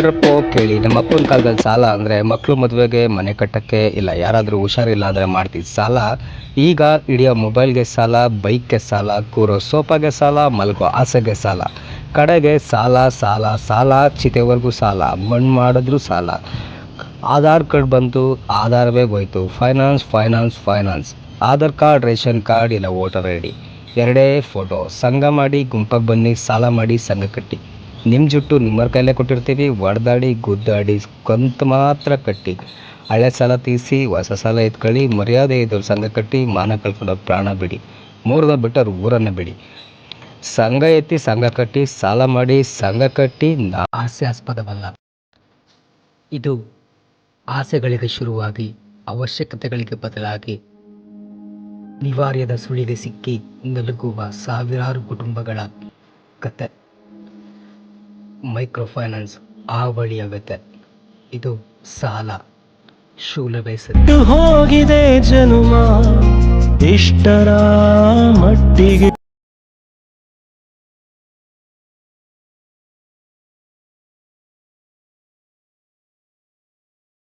ಕೇಳ್ತಿರಪ್ಪ ಕೇಳಿ. ನಮ್ಮ ಅಪ್ಪನ ಕಾಲದಲ್ಲಿ ಸಾಲ ಅಂದರೆ ಮಕ್ಕಳು ಮದುವೆಗೆ ಮನೆ ಕಟ್ಟಕ್ಕೆ ಇಲ್ಲ, ಯಾರಾದರೂ ಹುಷಾರಿಲ್ಲ ಅಂದರೆ ಮಾಡ್ತಿದ್ದ ಸಾಲ, ಈಗ ಹಿಡಿಯೋ ಮೊಬೈಲ್ಗೆ ಸಾಲ, ಬೈಕ್ಗೆ ಸಾಲ, ಕೂರೋ ಸೋಫಾಗೆ ಸಾಲ, ಮಲಗೋ ಆಸೆಗೆ ಸಾಲ. ಕಡೆಗೆ ಸಾಲ ಸಾಲ ಸಾಲ, ಚಿತೆವರೆಗೂ ಸಾಲ, ಮಣ್ಣು ಮಾಡಿದ್ರೂ ಸಾಲ. ಆಧಾರ್ ಕಾರ್ಡ್ ಬಂತು, ಆಧಾರವೇ ಹೋಯ್ತು. Finance finance finance. Aadhaar card, ration card ಇಲ್ಲ ವೋಟರ್ ಐ ಡಿ ಎರಡೇ ಫೋಟೋ. ಸಂಘ ಮಾಡಿ, ಗುಂಪಾಗಿ ಬನ್ನಿ, ಸಾಲ ಮಾಡಿ, ಸಂಘ ಕಟ್ಟಿ. ನಿಮ್ಮ ಜುಟ್ಟು ನಿಮ್ಮ ಕೈಲೇ ಕೊಟ್ಟಿರ್ತೀವಿ. ಒಡೆದಾಡಿ ಗುದ್ದಾಡಿ ಕಂತು ಮಾತ್ರ ಕಟ್ಟಿ. ಹಳೆ ಸಾಲ ತೀರಿಸಿ, ಹೊಸ ಸಾಲ ಎತ್ಕೊಳ್ಳಿ, ಮರ್ಯಾದೆ ಇದ್ದವ್ರು ಸಂಘ ಕಟ್ಟಿ, ಮಾನ ಕಳ್ಕೊಂಡು ಪ್ರಾಣ ಬಿಡಿ. ಮೂರದ ಬಿಟ್ಟವ್ರು ಊರನ್ನು ಬಿಡಿ. ಸಂಘ ಎತ್ತಿ ಸಂಘ ಕಟ್ಟಿ, ಸಾಲ ಮಾಡಿ ಸಂಘ ಕಟ್ಟಿ ಹಾಸ್ಯಾಸ್ಪದವಲ್ಲ. ಇದು ಆಸೆಗಳಿಗೆ ಶುರುವಾಗಿ ಅವಶ್ಯಕತೆಗಳಿಗೆ ಬದಲಾಗಿ ನಿವಾರ್ಯದ ಸುಳಿಗೆ ಸಿಕ್ಕಿ ನಲುಗುವ ಸಾವಿರಾರು ಕುಟುಂಬಗಳ ಕತೆ. ಮೈಕ್ರೋ ಫೈನಾನ್ಸ್ ಆವಳಿಯ ವ್ಯತೆ ಇದು ಸಾಲ. ಶೂಲ ಸರಿ ಹೋಗಿದೆ ಜನುಮ ಇಷ್ಟರ ಮಟ್ಟಿಗೆ